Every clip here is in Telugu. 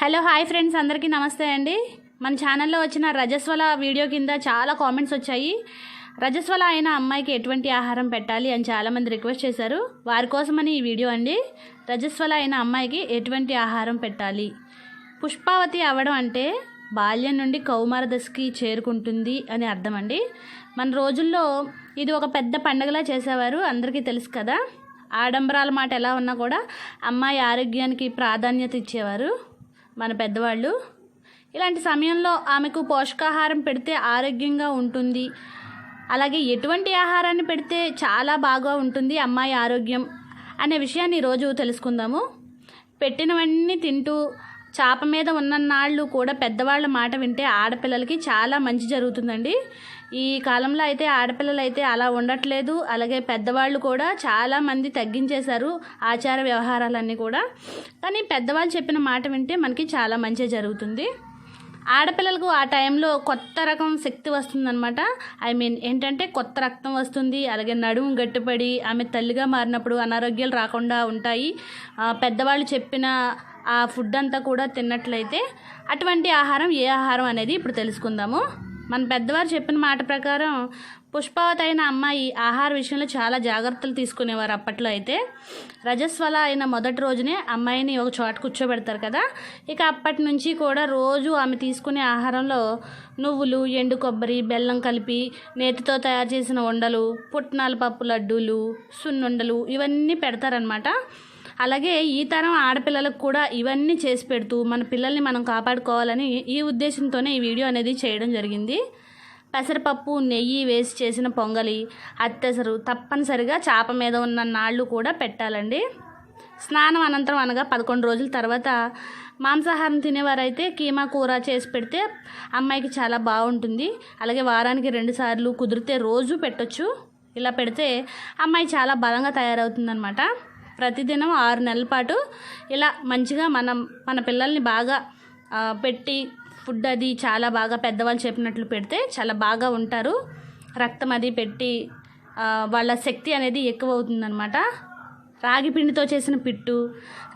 హలో హాయ్ ఫ్రెండ్స్ అందరికీ నమస్తే అండి. మన ఛానల్లో వచ్చిన రజస్వల వీడియో కింద చాలా కామెంట్స్ వచ్చాయి. రజస్వల అయిన అమ్మాయికి ఎటువంటి ఆహారం పెట్టాలి అని చాలామంది రిక్వెస్ట్ చేశారు. వారి కోసమని ఈ వీడియో అండి. రజస్వల అయిన అమ్మాయికి ఎటువంటి ఆహారం పెట్టాలి? పుష్పావతి అవ్వడం అంటే బాల్యం నుండి కౌమార దశకి చేరుకుంటుంది అని అర్థం అండి. మన రోజుల్లో ఇది ఒక పెద్ద పండగలా చేసేవారు అందరికీ తెలుసు కదా. ఆడంబరాల మాట ఎలా ఉన్నా కూడా అమ్మాయి ఆరోగ్యానికి ప్రాధాన్యత ఇచ్చేవారు. మన పెద్దవాళ్ళు. ఇలాంటి సమయంలో ఆమెకు పోషకాహారం పెడితే ఆరోగ్యంగా ఉంటుంది. అలాగే ఎటువంటి ఆహారాన్ని పెడితే చాలా బాగా ఉంటుంది అమ్మాయి ఆరోగ్యం అనే విషయాన్ని ఈరోజు తెలుసుకుందాము. పెట్టినవన్నీ తింటూ చాప మీద ఉన్ననాళ్ళు కూడా పెద్దవాళ్ళ మాట వింటే ఆడపిల్లలకి చాలా మంచి జరుగుతుందండి. ఈ కాలంలో అయితే ఆడపిల్లలు అయితే అలా ఉండట్లేదు. అలాగే పెద్దవాళ్ళు కూడా చాలా మంది తగ్గించేశారు ఆచార వ్యవహారాలన్నీ కూడా. కానీ పెద్దవాళ్ళు చెప్పిన మాట వింటే మనకి చాలా మంచి జరుగుతుంది. ఆడపిల్లలకు ఆ టైంలో కొత్త రకం శక్తి వస్తుందన్నమాట. ఐ మీన్ ఏంటంటే కొత్త రక్తం వస్తుంది అలాగే నడుము గట్టిపడి ఆమె తల్లిగా మారినప్పుడు అనారోగ్యాలు రాకుండా ఉంటాయి. పెద్దవాళ్ళు చెప్పిన ఆ ఫుడ్ అంతా కూడా తిన్నట్లయితే అటువంటి ఆహారం ఏ ఆహారం అనేది ఇప్పుడు తెలుసుకుందాము. మన పెద్దవారు చెప్పిన మాట ప్రకారం పుష్పావతి అయిన అమ్మాయి ఆహార విషయంలో చాలా జాగ్రత్తలు తీసుకునేవారు అప్పట్లో అయితే. రజస్వల అయిన మొదటి రోజునే అమ్మాయిని ఒక చోట కూర్చోబెడతారు కదా. ఇక అప్పటి నుంచి కూడా రోజు ఆమె తీసుకునే ఆహారంలో నువ్వులు ఎండు కొబ్బరి బెల్లం కలిపి నేతితో తయారు చేసిన ఉండలు పుట్నాల పప్పు లడ్డూలు సున్నుండలు ఇవన్నీ పెడతారనమాట అలాగే ఈ తరం ఆడపిల్లలకు కూడా ఇవన్నీ చేసి పెడుతూ మన పిల్లల్ని మనం కాపాడుకోవాలని ఈ ఉద్దేశంతోనే ఈ వీడియో అనేది చేయడం జరిగింది. పెసరపప్పు నెయ్యి వేసి చేసిన పొంగలి అత్తెసరు తప్పనిసరిగా చేప మీద ఉన్న నాళ్ళు కూడా పెట్టాలండి. స్నానం అనంతరం అనగా పదకొండు రోజుల తర్వాత మాంసాహారం తినేవారైతే కీమా కూర చేసి పెడితే అమ్మాయికి చాలా బాగుంటుంది. అలాగే వారానికి రెండుసార్లు కుదిరితే రోజు పెట్టొచ్చు. ఇలా పెడితే అమ్మాయి చాలా బలంగా తయారవుతుందన్నమాట. ప్రతిదినం ఆరు నెలల పాటు ఇలా మంచిగా మనం మన పిల్లల్ని బాగా పెట్టి ఫుడ్ అది చాలా బాగా పెద్దవాళ్ళు చెప్పినట్లు పెడితే చాలా బాగా ఉంటారు. రక్తం అది పెట్టి వాళ్ళ శక్తి అనేది ఎక్కువ అవుతుందన్నమాట. రాగి పిండితో చేసిన పిట్టు.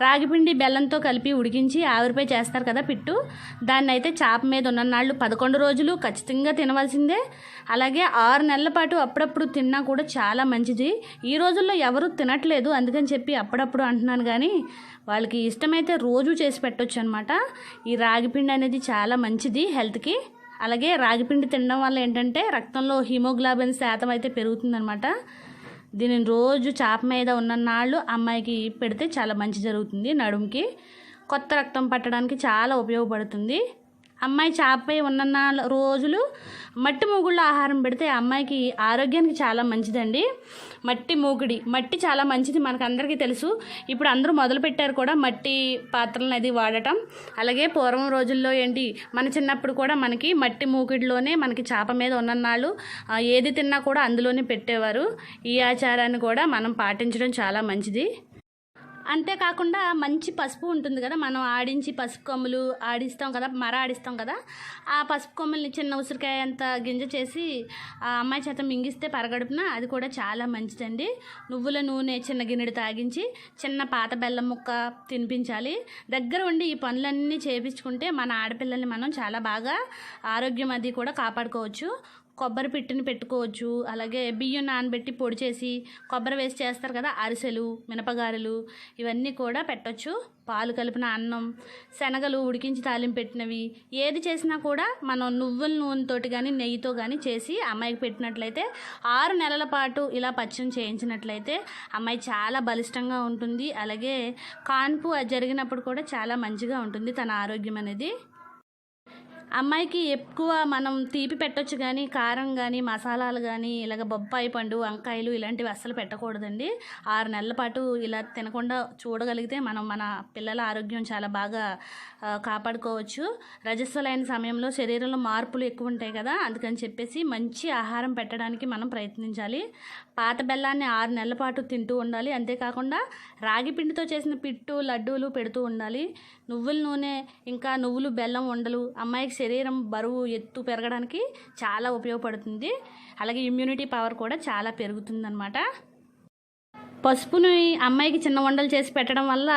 రాగి పిండి బెల్లంతో కలిపి ఉడికించి ఆవిరిపై చేస్తారు కదా పిట్టు. దాన్ని అయితే చాప మీద ఉన్న నాళ్ళు పదకొండు రోజులు ఖచ్చితంగా తినవలసిందే. అలాగే ఆరు నెలల పాటు అప్పుడప్పుడు తిన్నా కూడా చాలా మంచిది. ఈ రోజుల్లో ఎవరు తినట్లేదు అందుకని చెప్పి అప్పుడప్పుడు అంటున్నాను కానీ వాళ్ళకి ఇష్టమైతే రోజు చేసి పెట్టొచ్చు అనమాట ఈ రాగి పిండి అనేది చాలా మంచిది హెల్త్కి. అలాగే రాగిపిండి తినడం వల్ల ఏంటంటే రక్తంలో హిమోగ్లోబిన్ శాతం అయితే పెరుగుతుందనమాట దీనిని రోజు చాప మీద ఉన్న నాళ్ళు అమ్మాయికి పెడితే చాలా మంచి జరుగుతుంది నడుముకి. కొత్త రక్తం పట్టడానికి చాలా ఉపయోగపడుతుంది. అమ్మాయి చేపపై ఉన్న రోజులు మట్టి మూగుళ్ళ ఆహారం పెడితే అమ్మాయికి ఆరోగ్యానికి చాలా మంచిదండి. మట్టి మూగుడి మట్టి చాలా మంచిది మనకు అందరికీ తెలుసు. ఇప్పుడు అందరూ మొదలు పెట్టారు కూడా మట్టి పాత్రలను అది వాడటం. అలాగే పూర్వం రోజుల్లో ఏంటి మన చిన్నప్పుడు కూడా మనకి మట్టి మూకిడిలోనే మనకి చేప మీద ఉన్ననాళ్ళు ఏది తిన్నా కూడా అందులోనే పెట్టేవారు. ఈ ఆచారాన్ని కూడా మనం పాటించడం చాలా మంచిది. అంతేకాకుండా మంచి పసుపు ఉంటుంది కదా మనం ఆడించి పసుపు కొమ్ములు ఆడిస్తాం కదా మర ఆడిస్తాం కదా ఆ పసుపు కొమ్ముల్ని చిన్న ఉసిరికాయ అంత గింజ చేసి ఆ అమ్మాయి చేత మింగిస్తే పరగడుపున అది కూడా చాలా మంచిదండి. నువ్వుల నూనె చిన్న గిన్నెడు తాగించి చిన్న పాత బెల్లం ముక్క తినిపించాలి. దగ్గర ఉండి ఈ పనులన్నీ చేపించుకుంటే మన ఆడపిల్లల్ని మనం చాలా బాగా ఆరోగ్యం అది కూడా కాపాడుకోవచ్చు. కొబ్బరి పిట్టిని పెట్టుకోవచ్చు. అలాగే బియ్యం నానబెట్టి పొడి చేసి కొబ్బరి వేసి చేస్తారు కదా అరిసెలు మినపగారెలు ఇవన్నీ కూడా పెట్టొచ్చు. పాలు కలిపిన అన్నం శనగలు ఉడికించి తాలింపు పెట్టినవి ఏది చేసినా కూడా మనం నువ్వుల నూనెతోటి కానీ నెయ్యితో కానీ చేసి అమ్మాయికి పెట్టినట్లయితే ఆరు నెలల పాటు ఇలా పచ్చం చేయించినట్లయితే అమ్మాయి చాలా బలిష్టంగా ఉంటుంది. అలాగే కాన్పు అది జరిగినప్పుడు కూడా చాలా మంచిగా ఉంటుంది తన ఆరోగ్యం అనేది. అమ్మాయికి ఎక్కువ మనం తీపి పెట్టొచ్చు కానీ కారం కానీ మసాలాలు కానీ ఇలాగ బొప్పాయి పండు వంకాయలు ఇలాంటివి అస్సలు పెట్టకూడదండి. ఆరు నెలల పాటు ఇలా తినకుండా చూడగలిగితే మనం మన పిల్లల ఆరోగ్యం చాలా బాగా కాపాడుకోవచ్చు. రజస్వలైన సమయంలో శరీరంలో మార్పులు ఎక్కువ ఉంటాయి కదా అందుకని చెప్పేసి మంచి ఆహారం పెట్టడానికి మనం ప్రయత్నించాలి. పాత బెల్లాన్ని ఆరు నెలల పాటు తింటూ ఉండాలి. అంతేకాకుండా రాగి పిండితో చేసిన పిట్టు లడ్డూలు పెడుతూ ఉండాలి. నువ్వుల నూనె ఇంకా నువ్వులు బెల్లం ఉండలు అమ్మాయికి శరీరం బరువు ఎత్తు పెరగడానికి చాలా ఉపయోగపడుతుంది. అలాగే ఇమ్యూనిటీ పవర్ కూడా చాలా పెరుగుతుందన్నమాట. పసుపుని అమ్మాయికి చిన్న వండలు చేసి పెట్టడం వల్ల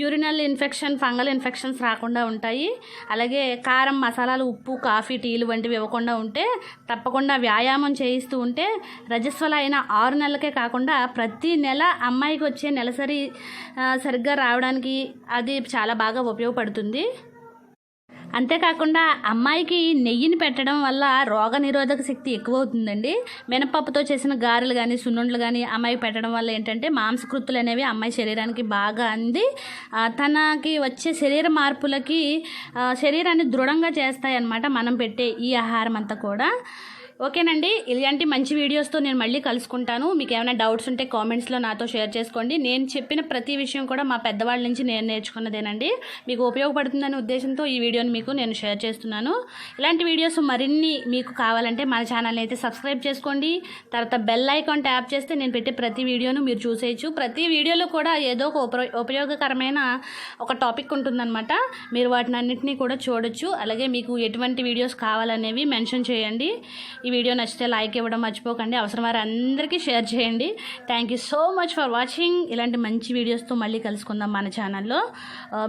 యూరినల్ ఇన్ఫెక్షన్ ఫంగల్ ఇన్ఫెక్షన్స్ రాకుండా ఉంటాయి. అలాగే కారం మసాలాలు ఉప్పు కాఫీ టీలు వంటివి ఇవ్వకుండా ఉంటే తప్పకుండా వ్యాయామం చేయిస్తూ ఉంటే రజస్వల అయిన ఆరు నెలలకే కాకుండా ప్రతి నెల అమ్మాయికి వచ్చే నెలసరి సరిగ్గా రావడానికి అది చాలా బాగా ఉపయోగపడుతుంది. అంతేకాకుండా అమ్మాయికి నెయ్యిని పెట్టడం వల్ల రోగ నిరోధక శక్తి ఎక్కువ అవుతుందండి మినపప్పుతో చేసిన గారెలు కానీ సున్నుండలు కానీ అమ్మాయి పెట్టడం వల్ల ఏంటంటే మాంసకృతులు అనేవి అమ్మాయి శరీరానికి బాగా అంది. తనకి వచ్చే శరీర మార్పులకి శరీరాన్ని దృఢంగా చేస్తాయి అన్నమాట మనం పెట్టే ఈ ఆహారం అంతా కూడా. ఓకేనండి ఇలాంటి మంచి వీడియోస్తో నేను మళ్ళీ కలుసుకుంటాను. మీకు ఏమైనా డౌట్స్ ఉంటే కామెంట్స్లో నాతో షేర్ చేసుకోండి. నేను చెప్పిన ప్రతి విషయం కూడా మా పెద్దవాళ్ళ నుంచి నేను నేర్చుకున్నదేనండి. మీకు ఉపయోగపడుతుందనే ఉద్దేశంతో ఈ వీడియోని మీకు నేను షేర్ చేస్తున్నాను. ఇలాంటి వీడియోస్ మరిన్ని మీకు కావాలంటే మన ఛానల్ని అయితే సబ్స్క్రైబ్ చేసుకోండి. తర్వాత బెల్ ఐకాన్ ట్యాప్ చేస్తే నేను పెట్టే ప్రతి వీడియోను మీరు చూసేయచ్చు. ప్రతి వీడియోలో కూడా ఏదో ఒక ఉప ఉపయోగకరమైన ఒక టాపిక్ ఉంటుందన్నమాట. మీరు వాటిని అన్నింటినీ కూడా చూడొచ్చు. అలాగే మీకు ఎటువంటి వీడియోస్ కావాలనేవి మెన్షన్ చేయండి. ఈ వీడియో నచ్చితే లైక్ ఇవ్వడం మర్చిపోకండి. అవసరం వారు అందరికీ షేర్ చేయండి. Thank you so much for watching ఇలాంటి మంచి వీడియోస్తో మళ్ళీ కలుసుకుందాం మన ఛానల్లో.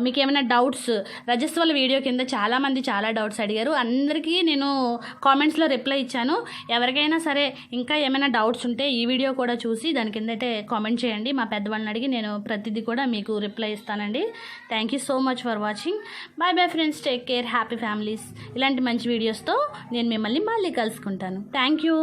మీకు ఏమైనా డౌట్స్ రజస్వల వీడియో కింద చాలామంది చాలా డౌట్స్ అడిగారు. అందరికీ నేను కామెంట్స్లో రిప్లై ఇచ్చాను. ఎవరికైనా సరే ఇంకా ఏమైనా డౌట్స్ ఉంటే ఈ వీడియో కూడా చూసి దాని కింద అయితే కామెంట్ చేయండి. మా పెద్దవాళ్ళని అడిగి నేను ప్రతిదీ కూడా మీకు రిప్లై ఇస్తానండి. Thank you so much for watching bye bye friends take care happy families ఇలాంటి మంచి వీడియోస్తో నేను మిమ్మల్ని మళ్ళీ కలుసుకుంటాను. Thank you